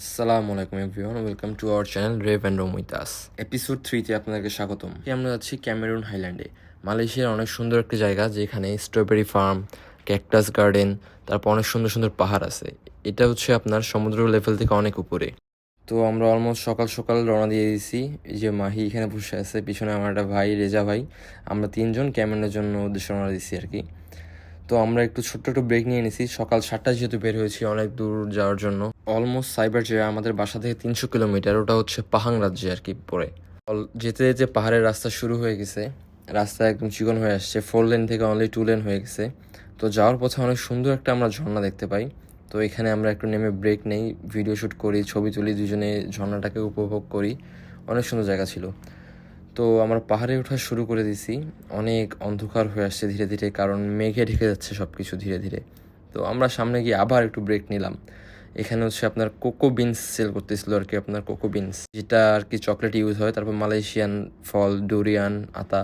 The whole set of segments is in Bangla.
আসসালামু আলাইকুম everyone welcome to our channel rev and roam with us episode থ্রিতে আপনাদেরকে স্বাগতম। আমরা যাচ্ছি ক্যামেরুন হাইল্যান্ডে। মালয়েশিয়ার অনেক সুন্দর একটি জায়গা যেখানে স্ট্রবেরি ফার্ম ক্যাকটাস গার্ডেন তারপর অনেক সুন্দর সুন্দর পাহাড় আছে। এটা হচ্ছে আপনার সমুদ্র লেভেল থেকে অনেক উপরে। তো আমরা অলমোস্ট সকাল সকাল রওনা দিয়ে দিয়েছি। এই যে মাহি এখানে বসে আছে পিছনে আমার একটা ভাই রেজা ভাই। আমরা তিনজন ক্যামেরুনের জন্য উদ্দেশ্যে রওনা দিয়েছি আর কি। তো আমরা একটু ছোট্ট একটু ব্রেক নিয়ে নিছি। সকাল সাতটায় যেহেতু বের হয়েছি অনেক দূর যাওয়ার জন্য। অলমোস্ট সাইবার যে আমাদের বাসা থেকে তিনশো কিলোমিটার, ওটা হচ্ছে পাহাং রাজ্যে আর কি অল- যেতে যেতে পাহাড়ের রাস্তা শুরু হয়ে গেছে। রাস্তা একদম চিকন হয়ে আসছে ফোর লেন থেকে অনলি টু লেন হয়ে গেছে। তো যাওয়ার পথে অনেক সুন্দর একটা আমরা ঝর্ণা দেখতে পাই। তো এখানে আমরা একটু নেমে ব্রেক নেই ভিডিও শ্যুট করি, ছবি তুলি, দুজনে ঝর্ণাটাকে উপভোগ করি। অনেক সুন্দর জায়গা ছিল। তো আমরা পাহাড়ে ওঠা শুরু করে দিছি। অনেক অন্ধকার হয়ে আসছে ধীরে ধীরে, কারণ মেঘে ঢেকে যাচ্ছে সব কিছু ধীরে ধীরে। তো আমরা সামনে গিয়ে আবার একটু ব্রেক নিলাম। এখানে হচ্ছে আপনার কোকো বিনস সেল করতেছিল আর কি, আপনার কোকো বিনস। যেটা আর কি চকলেট ইউজ হয়, তারপর মালয়েশিয়ান ফল ডুরিয়ান আতা।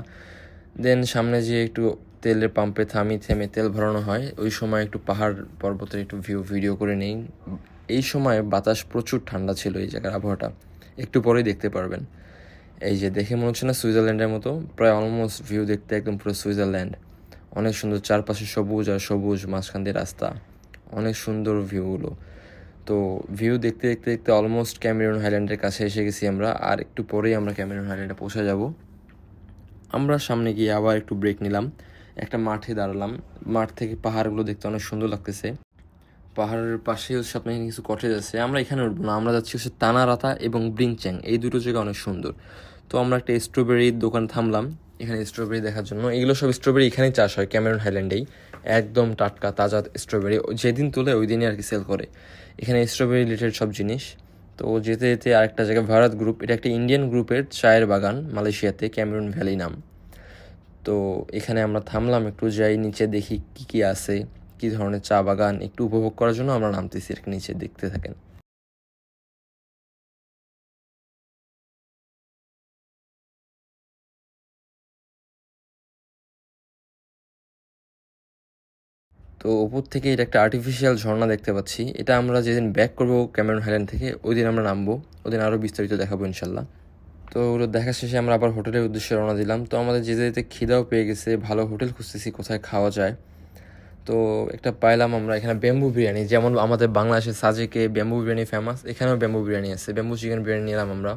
দেন সামনে যে একটু তেলের পাম্পে থামি থেমে তেল ভরানো হয়। ওই সময় একটু পাহাড় পর্বতের একটু ভিউ ভিডিও করে নেই। এই সময় বাতাস প্রচুর ঠান্ডা ছিল এই জায়গার আবহাওয়াটা। একটু পরেই দেখতে পারবেন। এই যে দেখে মনে হচ্ছে না সুইজারল্যান্ডের মতো, প্রায় অলমোস্ট ভিউ দেখতে একদম পুরো সুইজারল্যান্ড। অনেক সুন্দর চারপাশে সবুজ আর সবুজ মাঝখান দিয়ে রাস্তা। অনেক সুন্দর ভিউগুলো তো ভিউ দেখতে দেখতে দেখতে অলমোস্ট ক্যামেরন হাইল্যান্ডের কাছে এসে গেছি আমরা, আর একটু পরেই আমরা ক্যামেরন হাইল্যান্ডে পৌঁছে যাব। আমরা সামনে গিয়ে আবার একটু ব্রেক নিলাম। একটা মাঠে দাঁড়ালাম। মাঠ থেকে পাহাড়গুলো দেখতে অনেক সুন্দর লাগতেছে। পাহাড়ের পাশে হচ্ছে আপনার এখানে কিছু কটেজ আছে। আমরা এখানে উঠবো না, আমরা যাচ্ছি হচ্ছে তানারাতা এবং ব্রিংচ্যাং। এই দুটো জায়গা অনেক সুন্দর। তো আমরা একটা স্ট্রবেরির দোকান থামলাম, এখানে স্ট্রবেরি দেখার জন্য। এগুলো সব স্ট্রবেরি এখানেই চাষ হয় ক্যামেরন হাইল্যান্ডেই একদম টাটকা, তাজা স্ট্রবেরি যেদিন তোলে ওই দিনই আর কি সেল করে। এখানে স্ট্রবেরি রিলেটেড সব জিনিস। তো যেতে যেতে আরেকটা জায়গা, ভারত গ্রুপ এটা একটা ইন্ডিয়ান গ্রুপের চায়ের বাগান, মালয়েশিয়াতে ক্যামেরন ভ্যালি নাম। তো এখানে আমরা থামলাম, একটু যাই, নিচে দেখি কি কি আছে। কি ধরনের চা বাগান একটু উপভোগ করার জন্য আমরা নামতেছি আর নিচে দেখতে থাকেন। তো উপর থেকে এটা একটা আর্টিফিশিয়াল ঝর্ণা দেখতে পাচ্ছি। এটা আমরা যেদিন ব্যাক করব ক্যামেরন হাইল্যান্ড থেকে ওই দিন আমরা নামবো। ওই দিন আরও বিস্তারিত দেখাবো ইনশাল্লাহ তো ওগুলো দেখা শেষে আমরা আবার হোটেলের উদ্দেশ্যে রওনা দিলাম। তো আমাদের যেতে যেতে খিদাও পেয়ে গেছে, ভালো হোটেল খুঁজতেছি, কোথায় খাওয়া যায়। তো একটা পাইলাম আমরা এখানে ব্যাম্বু বিরিয়ানি, যেমন আমাদের বাংলাদেশের সাজেকে ব্যাম্বু বিরিয়ানি ফেমাস এখানেও ব্যাম্বু বিরিয়ানি আছে। ব্যাম্বু চিকেন বিরিয়ানি নিলাম আমরা।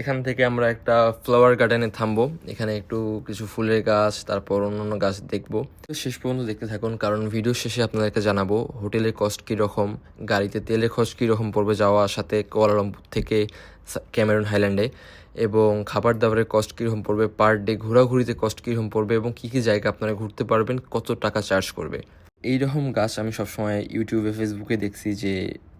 এখান থেকে আমরা একটা ফ্লাওয়ার গার্ডেনে থামবো। এখানে একটু কিছু ফুলের গাছ, তারপর অন্যান্য গাছ দেখব। শেষ পর্যন্ত দেখতে থাকুন, কারণ ভিডিও শেষে আপনাদেরকে জানাব, হোটেলের কস্ট কীরকম, গাড়িতে তেলের খরচ কীরকম পড়বে যাওয়া সাথে কোয়ালালামপুর থেকে ক্যামেরন হাইল্যান্ডে এবং খাবার দাবারের কস্ট কীরকম পড়বে? পার ডে ঘোরাঘুরিতে কস্ট কীরকম পড়বে? এবং কী কী জায়গা আপনারা ঘুরতে পারবেন? কত টাকা চার্জ করবে? এই রকম গাছ আমি সবসময় ইউটিউবে ফেসবুকে দেখছি যে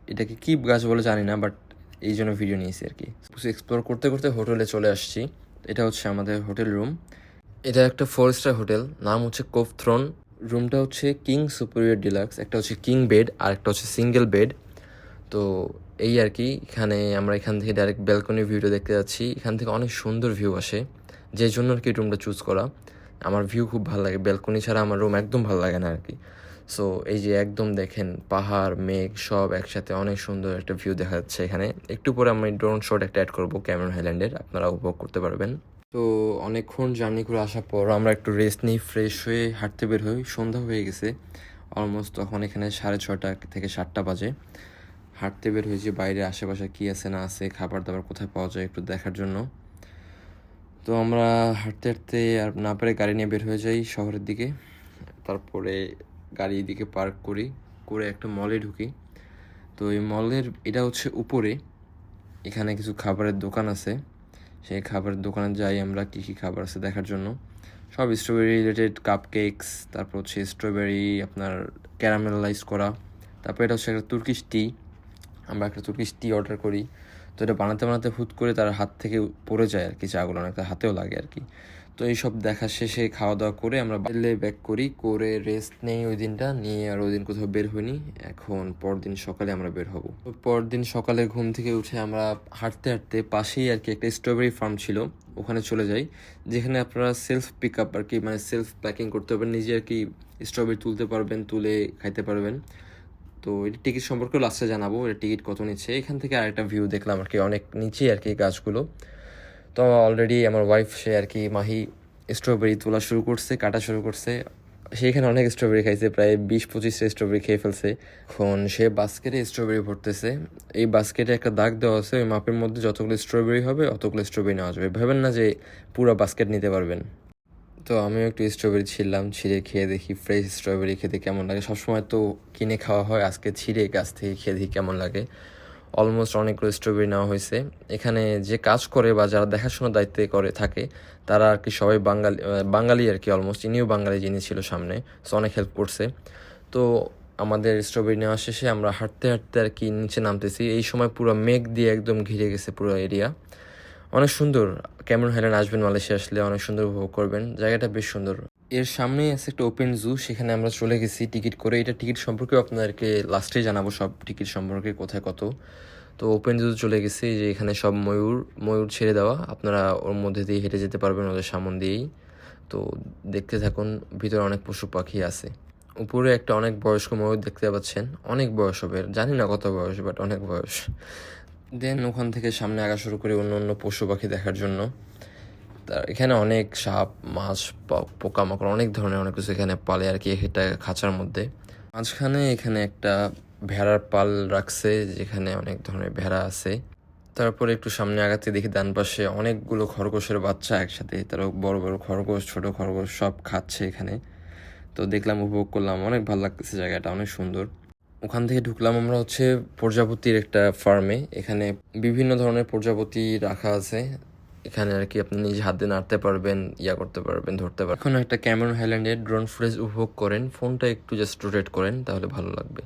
এটাকে কী গাছ বলে জানি না বাট এই জন্য ভিডিও নিয়েছি আর কি। এক্সপ্লোর করতে করতে হোটেলে চলে আসছি। এটা হচ্ছে আমাদের হোটেল রুম এটা একটা ফোর স্টার হোটেল নাম হচ্ছে কোভ থ্রোন রুমটা হচ্ছে কিং সুপিরিয়র ডিলাক্স একটা হচ্ছে কিং বেড আর একটা হচ্ছে সিঙ্গেল বেড তো এই আর কি, এখানে আমরা এখান থেকে ডাইরেক্ট ব্যালকনি ভিউটা দেখতে যাচ্ছি। এখান থেকে অনেক সুন্দর ভিউ আসে, যে জন্য আর কি রুমটা চুজ করা। আমার ভিউ খুব ভালো লাগে ব্যালকনি ছাড়া আমার রুম একদম ভালো লাগে না আর কি। সো এই যে একদম দেখেন, পাহাড়, মেঘ, সব একসাথে অনেক সুন্দর একটা ভিউ দেখা যাচ্ছে এখানে। একটু পরে আমি ড্রোন শট একটা অ্যাড করব ক্যামেরন হাইল্যান্ডের আপনারা উপভোগ করতে পারবেন। তো, অনেকক্ষণ জার্নি করে আসার পর আমরা একটু রেস্ট নিই ফ্রেশ হয়ে হাঁটতে বের হই। সন্ধ্যা হয়ে গেছে অলমোস্ট তখন এখানে সাড়ে ছটা থেকে সাতটা বাজে। হাঁটতে বের হয়েছি, বাইরে আশেপাশে কী আছে না আছে, খাবার দাবার কোথায় পাওয়া যায় একটু দেখার জন্য। তো আমরা হাঁটতে হাঁটতে আর না পেরে গাড়ি নিয়ে বের হয়ে যাই শহরের দিকে। তারপরে গাড়ি এদিকে পার্ক করি, করে একটা মলে ঢুকি। তো এই মলের, এটা হচ্ছে উপরে। এখানে কিছু খাবারের দোকান আছে। সেই খাবারের দোকানে যাই আমরা, কী কী খাবার আছে দেখার জন্য। সব স্ট্রবেরি রিলেটেড কাপ কেকস তারপর হচ্ছে স্ট্রবেরি আপনার ক্যারামেলাইজ করা। তারপর এটা হচ্ছে একটা তুর্কিশ টি আমরা একটা তুর্কিশ টি অর্ডার করি। তো এটা বানাতে বানাতে হুট করে তার হাত থেকে পড়ে যায় আর কি চাগুলো অনেকটা হাতেও লাগে আর কি। তো এইসব দেখা শেষে খাওয়া দাওয়া করে আমরা বাইরে ব্যাক করি, করে রেস্ট নেই ওই দিনটা, নিয়ে আর ওই দিন কোথাও বের হইনি। এখন পরদিন সকালে আমরা বের হব। পরদিন সকালে ঘুম থেকে উঠে আমরা হাঁটতে হাঁটতে পাশেই আর কি একটা স্ট্রবেরি ফার্ম ছিল, ওখানে চলে যাই। যেখানে আপনারা সেলফ পিক আপ আর কি মানে সেলফ প্যাকিং করতে পারবেন, নিজে আর কি স্ট্রবেরি তুলতে পারবেন, তুলে খাইতে পারবেন। তো এর টিকিট সম্পর্কে লাস্টে জানাব, এর টিকিট কত নিচ্ছে। এখান থেকে আরেকটা ভিউ দেখলাম আর কি, অনেক নিচে আর কি গাছগুলো। তো অলরেডি আমার ওয়াইফ সে আর কি মাহি স্ট্রবেরি তোলা শুরু করছে, কাটা শুরু করছে। সেখানে অনেক স্ট্রবেরি খাইছে, প্রায় বিশ পঁচিশটা স্ট্রবেরি খেয়ে ফেলছে। এখন সে বাস্কেটে স্ট্রবেরি ভরতেছে। এই বাস্কেটে একটা দাগ দেওয়া আছে, ওই মাপের মধ্যে যতগুলো স্ট্রবেরি হবে, অতগুলো স্ট্রবেরি নেওয়া যাবে। ভাবেন না যে পুরো বাস্কেট নিতে পারবেন। তো আমিও একটু স্ট্রবেরি ছিললাম ছিঁড়ে খেয়ে দেখি ফ্রেশ স্ট্রবেরি খেতে কেমন লাগে। সবসময় তো কিনে খাওয়া হয়, আজকে ছিঁড়ে গাছ থেকে খেয়ে দেখি কেমন লাগে। অলমোস্ট অনেকগুলো স্ট্রবেরি নেওয়া হয়েছে। এখানে যে কাজ করে বা যারা দেখাশোনার দায়িত্বে করে থাকে, তারা আর কি সবাই বাঙালি বাঙালি আর কি অলমোস্ট ইনিও বাঙালি যিনি ছিল সামনে সো অনেক হেল্প করছে। তো আমাদের স্ট্রবেরি নেওয়া শেষে আমরা হাঁটতে হাঁটতে আর কি নিচে নামতেছি। এই সময় পুরো মেঘ দিয়ে একদম ঘিরে গেছে পুরো এরিয়া অনেক সুন্দর। ক্যামেরন হাইল্যান্ড আসবেন মালয়েশিয়া আসলে অনেক সুন্দর উপভোগ করবেন। জায়গাটা বেশ সুন্দর। এর সামনেই আছে একটা ওপেন জু সেখানে আমরা চলে গেছি টিকিট করে। এটা টিকিট সম্পর্কে আপনাদেরকে লাস্টে জানাব সব টিকিট সম্পর্কে, কোথায় কত। তো ওপেন জু চলে গেছি যে এখানে সব ময়ূর ময়ূর ছেড়ে দেওয়া। আপনারা ওর মধ্যে দিয়ে হেঁটে যেতে পারবেন ওদের সামন দিয়েই। তো দেখতে থাকুন, ভিতরে অনেক পশু পাখি আছে। উপরে একটা অনেক বয়স্ক ময়ূর দেখতে পাচ্ছেন। অনেক বয়স হবে, জানি না কত বয়স বাট অনেক বয়স। দেন ওখান থেকে সামনে আগা শুরু করি অন্য অন্য পশু পাখি দেখার জন্য। তার এখানে অনেক সাপ, মাছ পোকামাকড়, অনেক ধরনের অনেক কিছু এখানে পালে আর কি এটা খাঁচার মধ্যে। মাঝখানে এখানে একটা ভেড়ার পাল রাখছে, যেখানে অনেক ধরনের ভেড়া আছে। তারপরে একটু সামনে আগাতে দেখি ডান পাশে অনেকগুলো খরগোশের বাচ্চা একসাথে তারা বড় বড় খরগোশ, ছোট খরগোশ সব খাচ্ছে এখানে। তো দেখলাম, উপভোগ করলাম, অনেক ভালো লাগতেছে জায়গাটা, অনেক সুন্দর। ওখান থেকে ঢুকলাম আমরা হচ্ছে প্রজাপতির একটা ফার্মে এখানে বিভিন্ন ধরনের প্রজাপতি রাখা আছে। এখানে আর কি আপনি নিজে হাত দিয়ে নাড়তে পারবেন, ইয়া করতে পারবেন, ধরতে পারবেন। এখন একটা ক্যামেরন হাইল্যান্ডের ড্রোন ফুটেজ উপভোগ করেন। ফোনটা একটু জাস্ট রোটেট করেন, তাহলে ভালো লাগবে।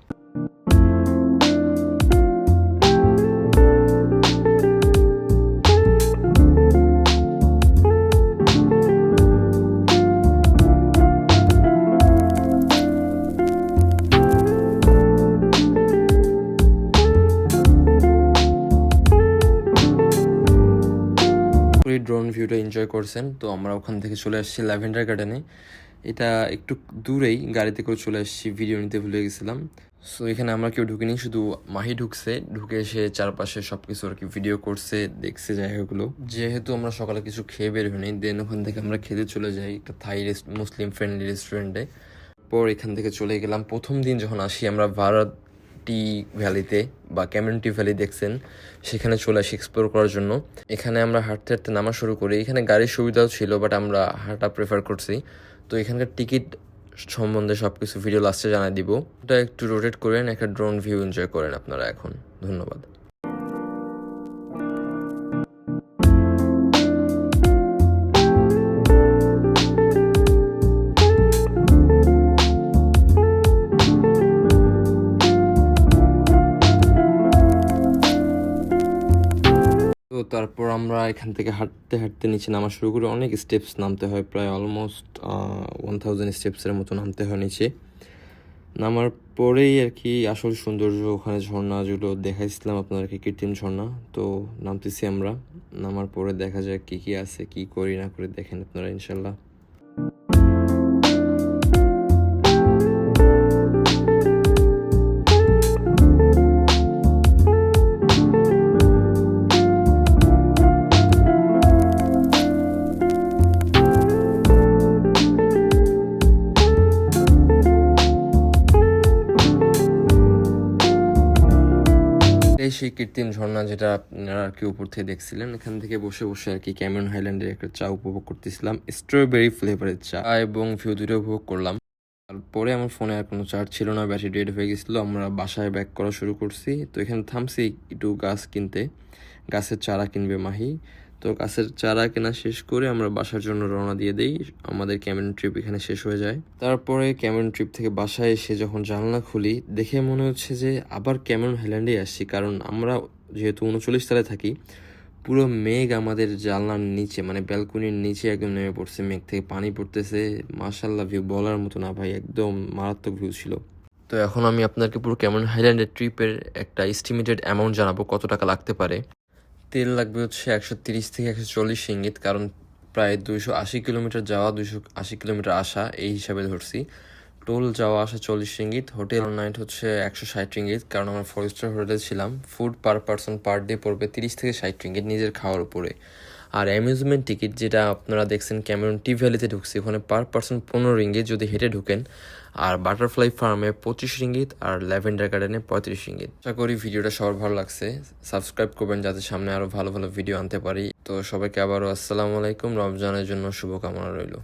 এনজয় করছেন, তো আমরা ওখান থেকে চলে আসছি ল্যাভেন্ডার গার্ডেনে এটা একটু দূরেই গাড়িতে করে চলে আসছি ভিডিও নিতে ভুলে গেছিলাম। সো এখানে আমরা কেউ ঢুকিনি, শুধু মাহি ঢুকছে। ঢুকে এসে চারপাশে সব কিছু আর কি ভিডিও করছে, দেখছে জায়গাগুলো। যেহেতু আমরা সকালে কিছু খেয়ে বের হইনি দেন ওখান থেকে আমরা খেতে চলে যাই একটা থাই মুসলিম ফ্রেন্ডলি রেস্টুরেন্টে পর এখান থেকে চলে গেলাম। প্রথম দিন যখন আসি, আমরা ভারত টি ভ্যালিতে বা ক্যামেন্টি ভ্যালি দেখছেন, সেখানে চলে আসি এক্সপ্লোর করার জন্য। এখানে আমরা হাঁটতে হাঁটতে নামা শুরু করি। এখানে গাড়ির সুবিধাও ছিল বাট আমরা হাঁটা প্রেফার করছি। তো এখানকার টিকিট সম্বন্ধে সব কিছু ভিডিও লাস্টে জানাই দিব। ওটা একটু রোটেট করেন, একটা ড্রোন ভিউ এনজয় করেন আপনারা এখন। ধন্যবাদ। এখান থেকে হাঁটতে হাঁটতে নিচে নামা শুরু করে অনেক স্টেপস নামতে হয়, প্রায় অলমোস্ট ওয়ান থাউজেন্ড স্টেপসের মতো নামতে হয় নিচে। নামার পরেই আর কি আসল সৌন্দর্য ওখানে ঝর্ণাগুলো দেখাইছিলাম আপনাদেরকে কৃত্রিম ঝর্ণা। তো নামতেছি আমরা, নামার পরে দেখা যাক কী কী আছে, কী করি না করে দেখেন আপনারা ইনশাল্লাহ। কৃত্রিম ঝর্ণা যেটা আপনারা আর কি উপর থেকে দেখছিলেন, এখান থেকে বসে বসে আর কি ক্যামেরন হাইল্যান্ডের একটা চা উপভোগ করতেছিলাম স্ট্রবেরি ফ্লেভারের চা এবং ভিউ দুটো উপভোগ করলাম। তারপরে আমার ফোনে আর কোনো চার্জ ছিল না ব্যাটারি ডেড হয়ে গেছিল, আমরা বাসায় ব্যাক করা শুরু করছি। তো এখানে থামছি একটু গাছ কিনতে, গাছের চারা কিনবে মাহি। তো গাছের চারা কেনা শেষ করে আমরা বাসার জন্য রওনা দিয়ে দেই। আমাদের ক্যামেরন ট্রিপ এখানে শেষ হয়ে যায়। তারপরে ক্যামেরন ট্রিপ থেকে বাসায় এসে যখন জানলা খুলি, দেখে মনে হচ্ছে যে আবার ক্যামেরন হাইল্যান্ডে আসছি। কারণ আমরা যেহেতু উনচল্লিশ তলায় থাকি, পুরো মেঘ আমাদের জানলার নিচে মানে ব্যালকনির নিচে একদম নেমে পড়ছে। মেঘ থেকে পানি পড়তেছে। মার্শাল্লাহ ভিউ বলার মতো না ভাই, একদম মারাত্মক ভিউ ছিল। তো এখন আমি আপনাকে পুরো কেমন হাইল্যান্ডের ট্রিপের একটা এস্টিমেটেড অ্যামাউন্ট জানাব, কত টাকা লাগতে পারে। তেল লাগবে হচ্ছে একশো তিরিশ থেকে একশো চল্লিশ ইঙ্গিত, কারণ প্রায় দুইশো আশি কিলোমিটার যাওয়া, দুইশো আশি কিলোমিটার আসা, এই হিসাবে ধরছি। টোল, যাওয়া, আসা চল্লিশ রিঙ্গিত, হোটেল নাইট হচ্ছে একশো ষাট রিঙ্গিত, কারণ আমরা ফোর স্টার হোটেলে ছিলাম। Food per person per day পড়বে তিরিশ থেকে ষাট রিঙ্গিত নিজের খাওয়ার উপরে। আর অ্যামিউজমেন্ট টিকিট যেটা আপনারা দেখছেন ক্যামেরন টি ভ্যালিতে ঢুকছে, ওখানে পার পার্সন পনেরো রিঙ্গিত যদি হেঁটে ঢুকেন, আর বাটারফ্লাই ফার্মে পঁচিশ রিঙ্গিত, আর ল্যাভেন্ডার গার্ডেনে পঁয়ত্রিশ রিঙ্গিত। আশা করি ভিডিওটা সবার ভালো লাগছে। সাবস্ক্রাইব করবেন যাতে সামনে আরও ভালো ভালো ভিডিও আনতে পারি। তো সবাইকে আবারও আসসালামু আলাইকুম। রমজানের জন্য শুভকামনা রইল।